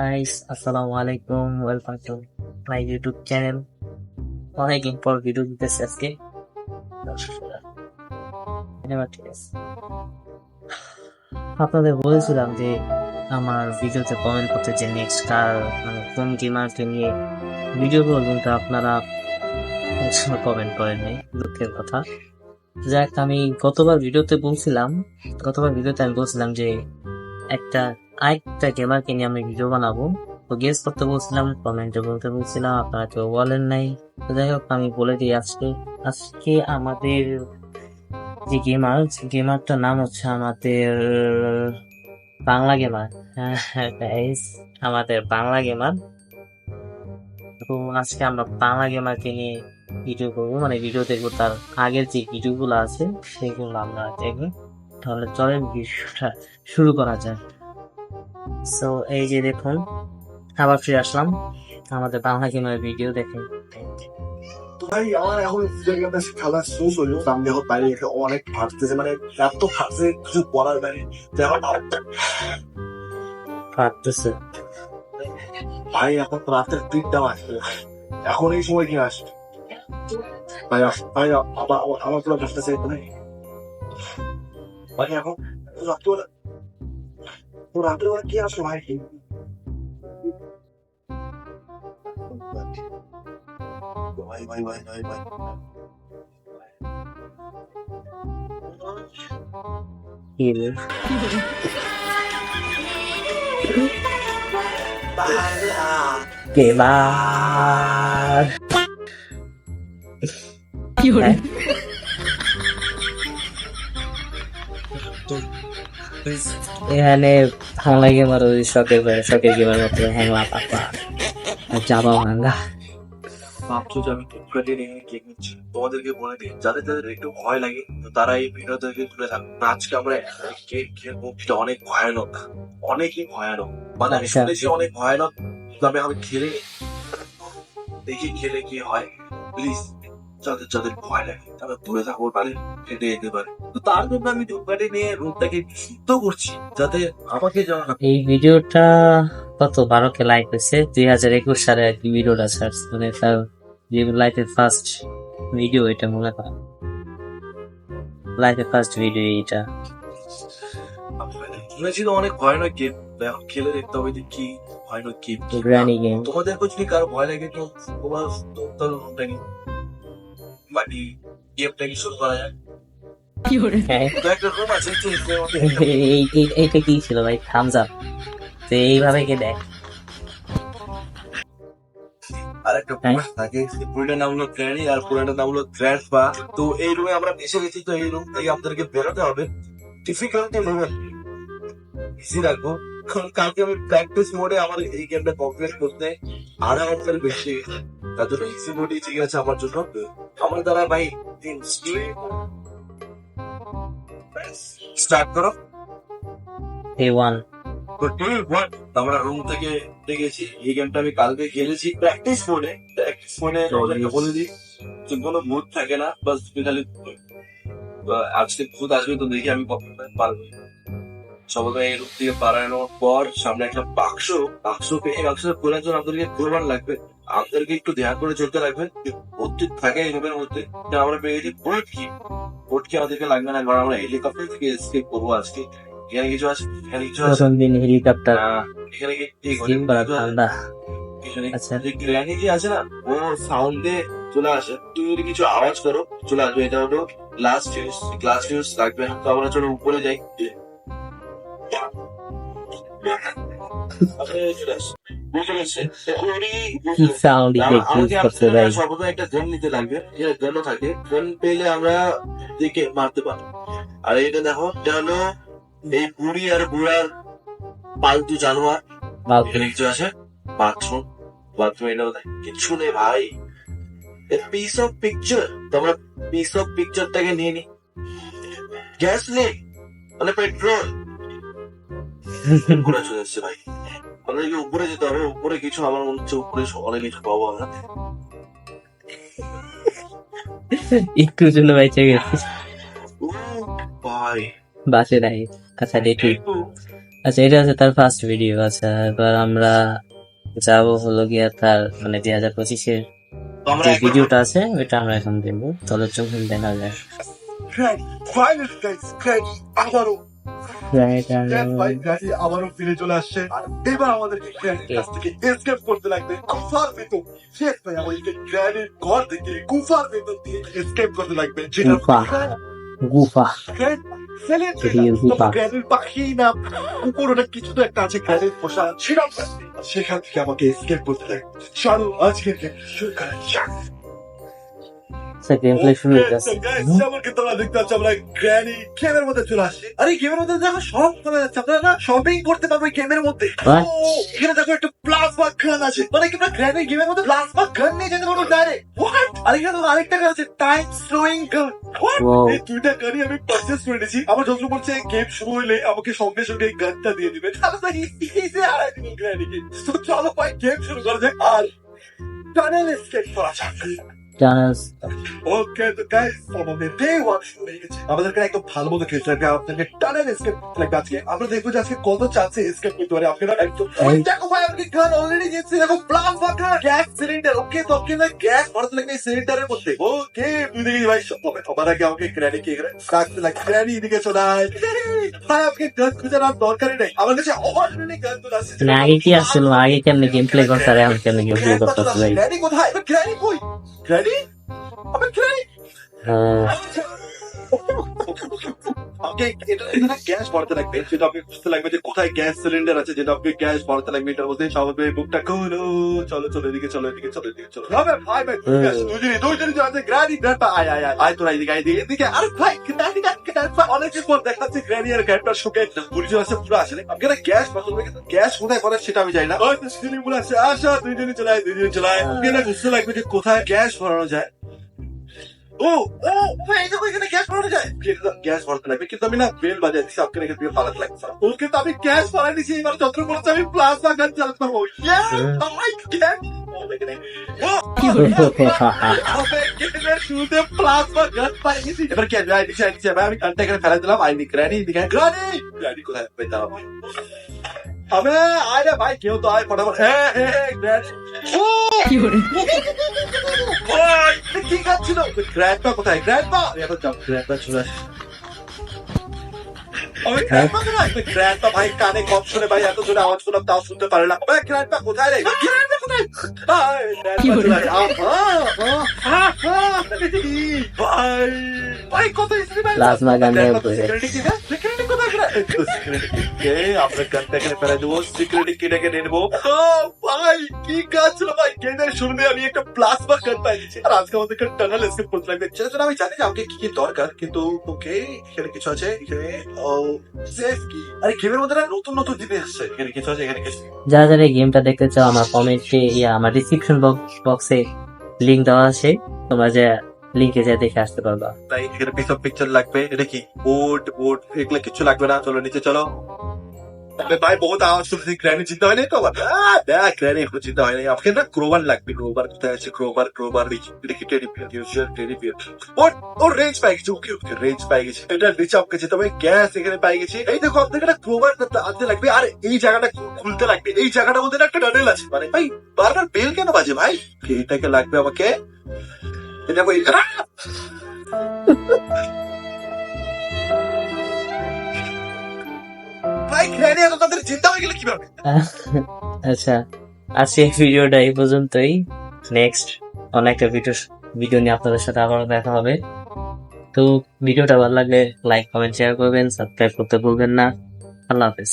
Guys আসসালামু আলাইকুম welcome to my YouTube channel অনেকদিন পর ভিডিও দিতেছি আজকে। আপনাদের বলেছিলাম যে আমার ভিডিওতে কমেন্ট করতে যে নেক্সট কার মানে কোন গেমারকে নিয়ে ভিডিও করব কিন্তু আপনারা কমেন্ট করেন নাই। দুঃখের কথা। যাক, আমি গতবার ভিডিওতে বলছিলাম, গতবার ভিডিওতে আমি বলছিলাম যে একটা আরেকটা গেমারকে নিয়ে আমি ভিডিও বানাবো তো গেস করতে বলছিলাম কমেন্টে বলতে বলছিলাম আপনারা কেউ বলেন নাই তো যাই হোক আমি বলে দিই আজকে আজকে আমাদের যে গেমার গেমারটার নাম হচ্ছে আমাদের বাংলা গেমার আমাদের বাংলা গেমার তো আজকে আমরা বাংলা গেমারকে নিয়ে ভিডিও করব মানে ভিডিও দেখব তার আগের যে ভিডিওগুলো আছে সেগুলো আমরা দেখব তাহলে চলেন ভিডিওটা শুরু করা যায় সো এই যে দেখুন আবার ফিরে আসলাম। আমাদের বাংলা গেমের ভিডিও দেখেন। ভাই আমার এখন ভিডিও গেমটা খেলা শেষ হলো সামনে এখন বাইরে এসে অনেক ফাটতেছে মানে এত ফাটছে কিছু বলার বাইরে তো ভাই এখন রাতের তিনটা এখন এই সময় কি আসবে? ভাই ভাই আমার পুরো ফাটতেছে ভাই এখন তো রাত্রে কি আসলো ভাই? ভাই ভাই ভাই ভাই ভাই। কি রে? এখানে বাংলা গেমার ওই শখের শখের গেমার মতো হ্যাংলা পাপা চাপা ভাঙ্গা। ভাবছ যে আমি টিপকাটি নিয়ে কেক নিচ্ছি? তোমাদেরকে বলে দিই যাদের যাদের একটু ভয় লাগে তারা এই ভিডিও থেকে তুলে থাকুন আজকে আমরা কেক খেলব সেটা অনেক ভয়ানক। অনেকই ভয়ানক। মানে আমি আচ্ছা। শুনেছি অনেক ভয়ানক। তবে আমি খেলে দেখি খেলে কি হয়। প্লিজ যাদের যাদের ভয় লাগে তারা দূরে থাকতে পারে হেঁটে যেতে পারে। তো তার জন্য আমি ধূপকাঠি নিয়ে রুমটাকে শুদ্ধ করছি যাতে আমাকে যেন এই ভিডিওটা কত? বারো কে লাইক হয়েছে। দুই হাজার একুশ সালে আর কি ভিডিওটা সার্চ মানে তার লাইফের ফার্স্ট ভিডিও এটা মনে করা। লাইফের ফার্স্ট ভিডিও এটা শুনেছি তো অনেক ভয়ানক গেম এখন খেলে দেখতে হবে যে কি ভয়ানক গেম গ্র্যানি গেম তোমাদের যদি কারও ভয় লাগে তো তোমার বাকি গেমটাকে শুরু করা হ্যাঁ এইটা কি ছিল ভাই থামস আপ তো এইভাবে কে দেখ আর একটা পুরো থাকে পুরোটার নাম হলো গ্র্যানি আর পুরোটার নাম হলো গ্র্যান্ড পা তো এই রুমে আমরা এসে গেছি তো এই রুম থেকে আমাদেরকে বেরোতে হবে ডিফিকাল্টি লেভেল ইজি রাখব কালকে আমি প্র্যাকটিস মোডে আমার এই গেমটা কমপ্লিট করতে ঘণ্টার বেশি তার জন্য ইজি মোডই ঠিক আছে আমার জন্য। আমার দ্বারা ভাই স্টার্ট করো। ওয়ান আমরা রুম থেকে দেখেছি। এই গেমটা আমি কালকে খেলেছি প্র্যাকটিস মোডে প্র্যাকটিস মোডে বলে দিই যে কোনো মুড থাকে না বাস খালি আহ, আজকে খুদ আসবে তো দেখি আমি পারব। সবাই এই রূপ থেকে পারানোর পর সামনে একটা বাক্স বাক্স পেয়ে বাক্সটা খোলার জন্য আমাদেরকে প্রমাণ লাগবে। আমাদেরকে একটু ধ্যান করে চলতে লাগবে। ভর্তি থাকে এই মধ্যে। আমরা পেয়ে গেছি বোট কি? আমাদেরকে লাগবে না? কারণ আমরা হেলিকপ্টার থেকে এসকেপ করব আজকে। এখানে কিছু আছে? এখানে কিছু আছে? হেলিকপ্টার এখানে ঠান্ডা কিছু নেই আচ্ছা। যে গ্র্যানি যে আছে না ও সাউন্ডে চলে আসে। তুমি যদি কিছু আওয়াজ করো চলে আসবে। এটা হলো গ্লাস ফিউজ গ্লাস ফিউজ লাগবে তো আমরা চলো উপরে যাই। সর্বদা একটা গান নিতে লাগবে। গানও থাকে। গান পেলে আমরা দিকে মারতে পারি আর এটা দেখো এটা হলো এই বুড়ি আর বুড়ার পালতু জানোয়ার। এখানে কিছু আছে? বাথরুম বাথরুম এটাও কিছু নেই ভাই। পিস অফ পিকচার তোমরা পিস অফ পিকচারটাকে নিয়ে নি। গ্যাস নেই। মানে পেট্রোল উপরে চলে এসছে ভাই আমাদেরকে উপরে যেতে হবে উপরে কিছু আমার মনে হচ্ছে উপরে অনেক কিছু পাবো আমরা একটু জন্য বাইচে গেছে ও ভাই বাসে নাই আচ্ছা দেখি। আচ্ছা এটা হচ্ছে তার ফার্স্ট ভিডিও আচ্ছা এবার আমরা যাব হলো গিয়া তার মানে দুই হাজার পঁচিশের যে ভিডিওটা আছে ওইটা আমরা এখন দেখব। চলো চোখে দেখা যায় আবারও ফিরে চলে আসছে। আর এবার আমাদেরকে গ্র্যানির কাছ থেকে এসকেপ করতে লাগবে। গুফার ভেতর। শেষ ভাই আমাদেরকে গ্র্যানির ঘর থেকে গুফার ভেতর দিয়ে এসকেপ করতে লাগবে যেটা গুফা। গুফা। গ্র্যানির গুফা। পাখি না। কুকুর ওটা কিছু তো একটা আছে গ্র্যানির পোষা সেখান থেকে আমাকে এসকেপ করতে লাগবে। চলো আজকে আচ্ছা গেম প্লে শুরু হয়ে যাচ্ছে যেমন কিন্তু দেখতে পাচ্ছি আমরা গ্র্যানি গেমের মধ্যে চলে আসছি। আরে গেমের মধ্যে দেখো সব করা যাচ্ছে আপনারা না শপিং করতে পারবে গেমের মধ্যে। এখানে দেখো একটা প্লাজমা গান আছে। মানে কি গ্র্যানি গেমের মধ্যে প্লাজমা গান নিয়ে যেতে পারব ডাইরেক্ট হোয়াট আর এখানে দেখো আরেকটা গান আছে টাইম স্লোয়িং গান এই দুইটা গানই আমি পারচেস করে নিয়েছি আমার যত বলছে গেম শুরু হইলে আমাকে সঙ্গে সঙ্গে এই গানটা দিয়ে দিবে। তাহলে ইজি হারাই দিবে গ্র্যানিকে তো চলো ভাই গেম শুরু করা যাক। আর টানেল এসকেপ করা যাক। ওকে তো গাইস আমাদের ডে ওয়ান শুরু হয়ে গেছে। আমাদের এখানে একদম ভালো মতো খেলতে হবে আপনাকে টানের এসকেপ করতে লাগবে আজকে। আমরা দেখব যে আজকে কত চান্সে এসকেপ করতে পারে। আপনারা একদম ওই দেখো ভাই আমাকে গান অলরেডি গেছে দেখো প্লাস ফাঁকা গ্যাস সিলিন্ডার ওকে তো ওকে না গ্যাস ভরতে লাগবে এই সিলিন্ডারের মধ্যে। ওকে তুই দেখি ভাই সব হবে। সবার আগে আমাকে গ্র্যানি কে করে কাটতে লাগে গ্র্যানি এদিকে চলে আয়। ভাই আমাকে গান খুঁজে আর দরকারই নেই। আমার কাছে অলরেডি গান তো আছে মানে আগে কি আসছিল? আগে কেমনে গেম প্লে করতে আর এখন কেমনে গেম প্লে করতে ভাই? গ্র্যানি কোথায়? কই? I'm a kid. Uh... আমাকে এটা এখানে গ্যাস ভরতে লাগবে সেটা আপনি বুঝতে লাগবে যে কোথায় গ্যাস সিলিন্ডার আছে যেটা আপনি গ্যাস ভরতে লাগবে এটার মধ্যে স্বাভাবিক বুকটা খোলো চলো চলো এদিকে চলো এদিকে চলো এদিকে চলো। হবে ভাই ভাই গ্যাস দুজনে দুজনে যে আছে গ্র্যানি গ্র্যান্ডপা আয় আয় আয় আয় তোরা এদিকে আয় এদিকে এদিকে আরে ভাই গ্র্যান্ডপা অনেকদিন পর দেখাচ্ছে গ্র্যানি আর শুকে আছে পুরো আসলে আমাকে গ্যাস পছন্দ হবে গ্যাস কোথায় করে সেটা আমি জানি না। ওই তো সিলিং বলে আসছে আসা দুইজনে চলে আয় চলে আয়। বুঝতে লাগবে যে কোথায় গ্যাস ভরানো যায়? ও ও এই দেখো এখানে গ্যাস ভরানো যায়। কিন্তু গ্যাস ভরাতে লাগবে? কিন্তু আমি না বেল বাজাই দিচ্ছি আপনাকে রেখে দিয়ে পালাতে লাগছে ও কিন্তু আমি গ্যাস ভরাই দিচ্ছি এবার যত বলছে আমি প্লাজমা গান চালাতে পারব Yeah! My God! ও, এখানে ও, হবে গেমের শুরুতে প্লাজমা গান পাই গেছি এবার কি আই দিচ্ছি আই দিচ্ছি আমি গানটা এখানে ফেলে দিলাম। আই নি গ্র্যানি দিকে গ্র্যানি গ্র্যানি কোথায় পেয়ে দাঁড়াবো আয় রে ভাই কেউ তো আয় ফটাফট। হ্যাঁ হ্যাঁ হ্যাঁ কি খাচ্ছিল গ্র্যান্ডপা কোথায় গ্র্যান্ডপা এখন যাও গ্র্যান্ডপা চলে আসে গ্র্যান্ডপা ভাই কানে কম শুনে ভাই এত জোরে আওয়াজ করলাম তাও শুনতে পারে না গ্র্যান্ডপা কোথায় রে গ্র্যান্ডপা কোথায় ভাই কত ভাই, কি কাজ ভাই? আমি একটা আমি জানি আমাকে কি কি দরকার, কিন্তু ওকে কিছু আছে গেমের মধ্যে নতুন নতুন কিছু আছে যারা যারা গেমটা দেখতে চাও, আমার কমেন্টে আমার ডিসক্রিপশন বক্সে লিংক দেওয়া আছে। তোমরা যে লিংকে যা দেখে আসতে পারবা। তাই এখানে পিস অফ পিকচার লাগবে, এটা কি? বোর্ড বোর্ড, এগুলো কিছু লাগবে না, চলো নিচে চলো। ভাই, বহুত আওয়াজ শুনছি চিন্তা হয়নি তো? দেখ চিন্তা হয়নি। না ক্রোবার লাগবে ক্রোবার কোথায় আছে? ক্রোবার ক্রোবার দেখি টেডি পিয়ার ইউজুয়াল টেডি ওর রেঞ্জ পাই গেছে, ওকে ওকে রেঞ্জ পাই গেছে। এটা নিচে আমাকে যেতে হবে গ্যাস এখানে পাই গেছি। এই দেখো আপনাকে একটা ক্রোবার আনতে লাগবে, আর এই জায়গাটা খুলতে লাগবে। এই জায়গাটার মধ্যে একটা টানেল আছে। মানে ভাই বারবার বেল কেন বাজে ভাই? এটাকে লাগবে আমাকে? গেলে কীভাবে আচ্ছা ভিডিওটা এই পর্যন্তই। নেক্সট ভিডিও ভিডিও নিয়ে আপনাদের সাথে আবার দেখা হবে। তো ভিডিওটা ভালো লাগলে লাইক কমেন্ট শেয়ার করবেন সাবস্ক্রাইব করতে ভুলবেন না। আল্লাহ হাফেজ।